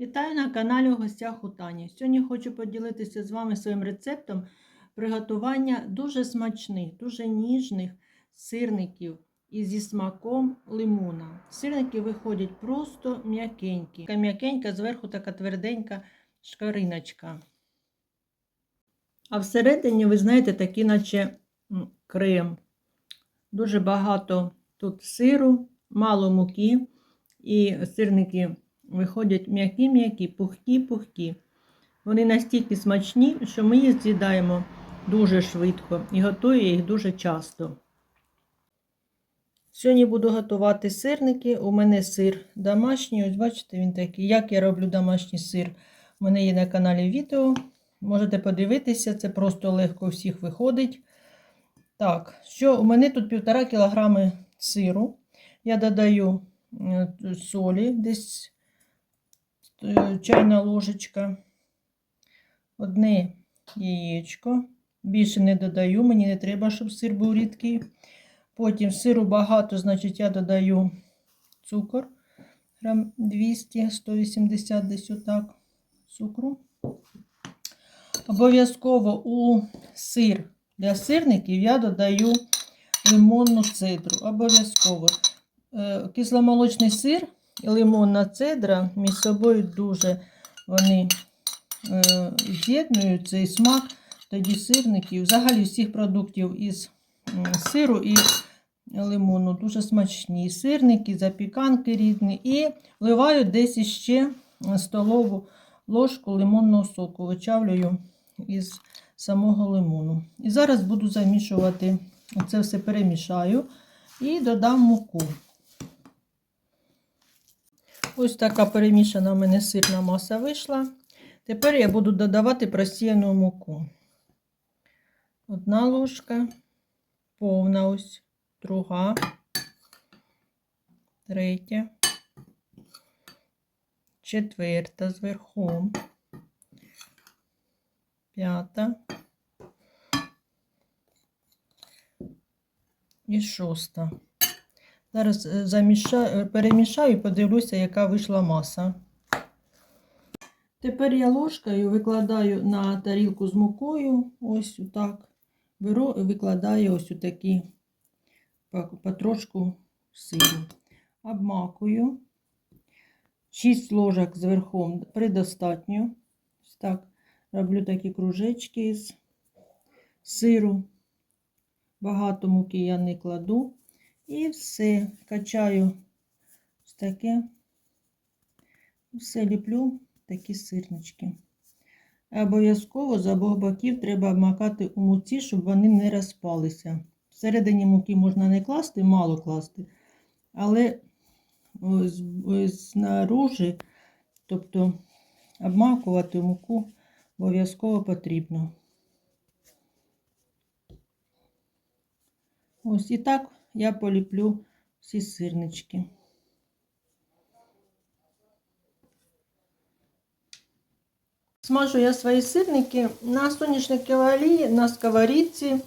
Вітаю на каналі у гостях у Тані. Сьогодні хочу поділитися з вами своїм рецептом приготування дуже смачних, дуже ніжних сирників і зі смаком лимона. Сирники виходять просто м'якенькі. Така м'якенька, зверху така тверденька шкариночка. А всередині, ви знаєте, такі, наче крем. Дуже багато тут сиру, мало муки, і сирники виходять м'які-м'які, пухкі-пухкі. Вони настільки смачні, що ми їх з'їдаємо дуже швидко і готую їх дуже часто. Сьогодні буду готувати сирники. У мене сир домашній. Ось бачите, він такий. Як я роблю домашній сир? У мене є на каналі відео. Можете подивитися, це просто легко всіх виходить. Так, що у мене тут 1,5 кг сиру. Я додаю е, солі, десь чайна ложечка, одне яєчко. Більше не додаю, мені не треба, щоб сир був рідкий. Потім сиру багато, значить, я додаю цукор, грам 200, 180 десь отак цукру. Обов'язково у сир для сирників я додаю лимонну цедру. Обов'язково. Е, Кисломолочний сир лимонна цедра між собою дуже вони е, з'єднують цей смак. Тоді сирників, взагалі всіх продуктів із сиру і лимону дуже смачні. Сирники, запіканки різні. І вливаю десь іще столову ложку лимонного соку. Вичавлюю із самого лимону. І зараз буду замішувати, це все перемішаю і додам муку. Ось така перемішана в мене сирна маса вийшла. Тепер я буду додавати просіяну муку. Одна ложка, повна ось, друга, третя, четверта зверху, п'ята і шоста. Зараз е, замішаю, перемішаю і подивлюся, яка вийшла маса. Тепер я ложкою викладаю на тарілку з мукою, ось так. Беру і викладаю ось такі потрошку сиру. Обмакую. 6 ложок зверху предостатньо. Ось так. Роблю такі кружечки з сиру. Багато муки я не кладу. І все, качаю ось таке. Все ліплю такі сирнички. Обов'язково з обох боків треба обмакати у муці, щоб вони не розпалися. Всередині муки можна не класти, мало класти, але знаружи, тобто обмакувати муку обов'язково потрібно. Ось і так я поліплю всі сирнички. Смажу я свої сирники на соняшниковій олії, на сковорідці.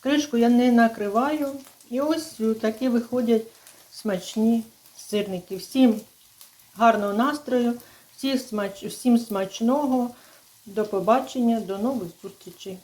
Кришку я не накриваю. І ось такі виходять смачні сирники. Всім гарного настрою, всім смачного. До побачення, до нових зустрічей.